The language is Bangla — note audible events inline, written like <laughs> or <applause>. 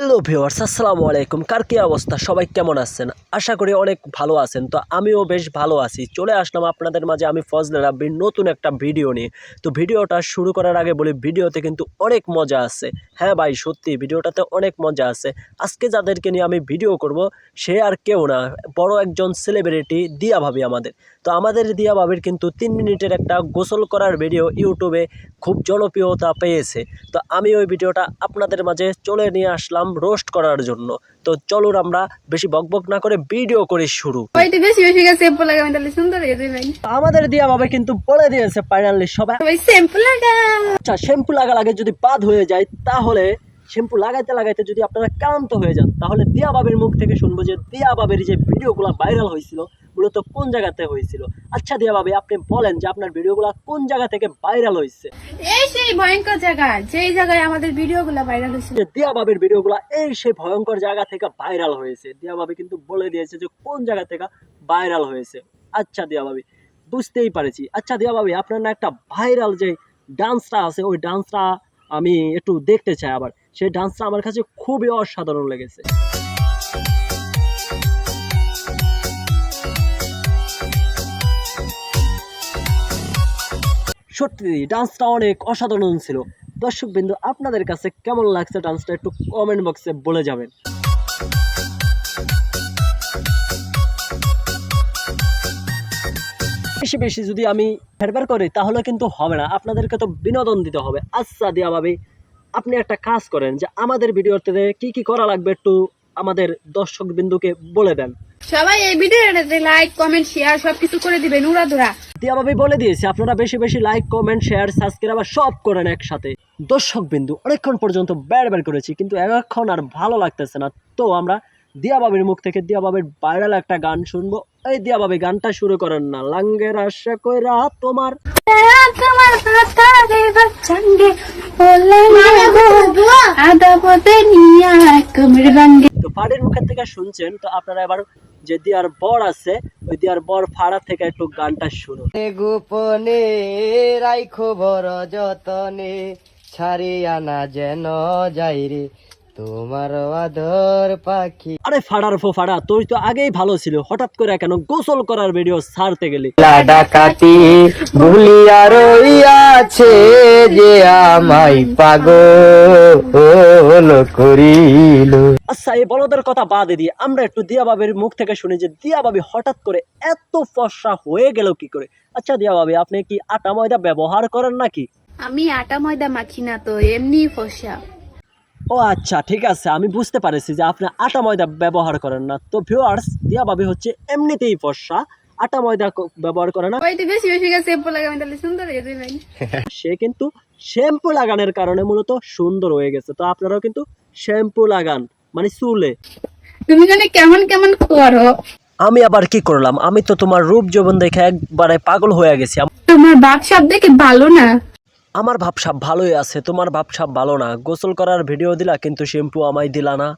হ্যালো ভিওয়ার্স আসসালামু আলাইকুম। কার কি অবস্থা? সবাই কেমন আছেন? আশা করি অনেক ভালো আছেন। তো আমিও বেশ ভালো আছি। চলে আসলাম আপনাদের মাঝে আমি ফজলে রাব্বির নতুন একটা ভিডিও নিয়ে। তো ভিডিওটা শুরু করার আগে বলি, ভিডিওতে কিন্তু অনেক মজা আছে। হ্যাঁ ভাই, সত্যি, ভিডিওটাতে অনেক মজা আছে। আজকে যাদেরকে নিয়ে আমি ভিডিও করব, সে আর কেউ না, বড় একজন সেলিব্রিটি দিয়া ভাবি আমাদের। তো আমাদের দিয়া ভাবির কিন্তু তিন মিনিটের একটা গোসল করার ভিডিও ইউটিউবে খুব জনপ্রিয়তা পেয়েছে। তো আমি ওই ভিডিওটা আপনাদের মাঝে চলে নিয়ে আসলাম। রোস্ট করার জন্য। তো চলুন আমরা বেশি বকবক না করে ভিডিও করে শুরু। ওইটা বেশি বেশি করে লাগাবেন তাহলে সুন্দর ভাই আমাদের দিয়া বাবা কিন্তু বলে দিয়েছে ফাইনালি সবাই। লাগাও। আচ্ছা শ্যাম্পু লাগা আগে যদি বাদ হয়ে যায় তাহলে শ্যাম্পু লাগাইতে লাগাইতে যদি আপনারা ক্লান্ত হয়ে যান তাহলে দিয়া বাবের মুখ থেকে শুনব যে দিয়া বাবের যে ভিডিওগুলো ভাইরাল হয়েছিল মূলত কোন জায়গাতে হয়েছিল? আচ্ছা দিয়া বাবি আপনি বলেন যে আপনার ভিডিওগুলো কোন জায়গা থেকে ভাইরাল হয়েছে? এই সেই ভয়ঙ্কর জায়গা যেই জায়গায় আমাদের ভিডিও গুলা ভাইরাল হয়েছে দিয়া বাবির ভিডিওগুলো এই সেই ভয়ঙ্কর জায়গা থেকে ভাইরাল হয়েছে। দিয়া বাবি কিন্তু বলে দিয়েছে যে কোন জায়গা থেকে ভাইরাল হয়েছে। আচ্ছা দিয়া বাবি বুঝতেই পারেছি। আচ্ছা দিয়া বাবি আপনার না একটা ভাইরাল যে ডান্সটা আছে ওই ডান্সটা আমি একটু দেখতে চাই আবার। সেই ডান্সটা আমার কাছে খুবই অসাধারণ লেগেছে। সত্যি, ডান্সটা অনেক অসাধারণ ছিল। দর্শকবৃন্দু, আপনাদের কাছে কেমন লাগছে? ডান্সটা একটু কমেন্ট বক্সে বলে যাবেন। বেশি বেশি যদি আমি ফেরবার করি তাহলে কিন্তু হবে না। আপনাদেরকে তো বিনোদন দিতে হবে। আচ্ছা দিয়াভাবে আপনি একটা কাজ করেন যে আমাদের ভিডিওতে কি কি করা লাগবে একটু আমাদের দর্শক বিন্দুকে বলে দেন। সবাই এই ভিডিওটাতে লাইক কমেন্ট শেয়ার সবকিছু করে দিবেন উড়া ধরা। দিয়া ভাবি বলে দিয়েছি আপনারা বেশি বেশি লাইক কমেন্ট শেয়ার সাবস্ক্রাইব সব করেন একসাথে। দর্শক বিন্দু অনেকক্ষণ পর্যন্ত বের বের করেছি কিন্তু এখন আর ভালো লাগতেছে না। তো আমরা দিয়া বাবির মুখ থেকে দিয়া বাবির ভাইরাল একটা গান শুনব। এই দিয়া বাবি গানটা শুরু করেন না। লাঙ্গের আশা কইরা তোমার তোমার নিয়া তো ফাড়ির মুখের থেকে শুনছেন তো আপনারা এবার যে দিয়ার বর আছে ওই দিয়ার বর ফাড়া থেকে একটু গানটা শুনুন। গোপনে রাইখো বড় যতনে ছাড়িয়া না যেন যাইরে। তোমার আদর পাখি। আরে ফাড়ার ফো ফাড়া তুই তো আগেই ভালো ছিল হঠাৎ করে কেন গোসল করার ভিডিও ছাড়তে গেলি? ডাকাতি ভুলিয়া রইয়াছে যে আমাই পাগল করিল। আচ্ছা এই বলদের কথা বাদে দিয়ে আমরা একটু দিয়া বাবির মুখ থেকে শুনি যে দিয়া বাবি হঠাৎ করে এত ফর্সা হয়ে গেল কি করে? আচ্ছা দিয়া বাবি আপনি কি আটা ময়দা ব্যবহার করেন নাকি? আমি আটা ময়দা মাখি না তো এমনি ফসা। ও আচ্ছা ঠিক আছে আমি বুঝতে পারছি যে আপনি আটা ময়দা ব্যবহার করেন না। তো ভিউয়ার্স দিয়া বাবি হচ্ছে এমনিতেই ফর্সা আটা ময়দা ব্যবহার করে না। বেশি বেশি করে শ্যাম্পু লাগাবেন তাহলে সুন্দর হয়ে যাবে <laughs> সে কিন্তু শ্যাম্পু লাগানোর কারণে মূলত সুন্দর হয়ে গেছে। তো আপনারাও কিন্তু শ্যাম্পু লাগান মানে চুলে। তুমি জানি কেমন কেমন করো? আমি আবার কি করলাম? আমি তো তোমার রূপ যৌবন দেখে একবারে পাগল হয়ে গেছি। তোমার বাপ সব দেখে ভালো না? আমার ভাবসাব ভালোই আছে, তোমার ভাবসাব ভালো না। গোসল করার ভিডিও দিলা, কিন্তু শ্যাম্পু আমায় দিলা না।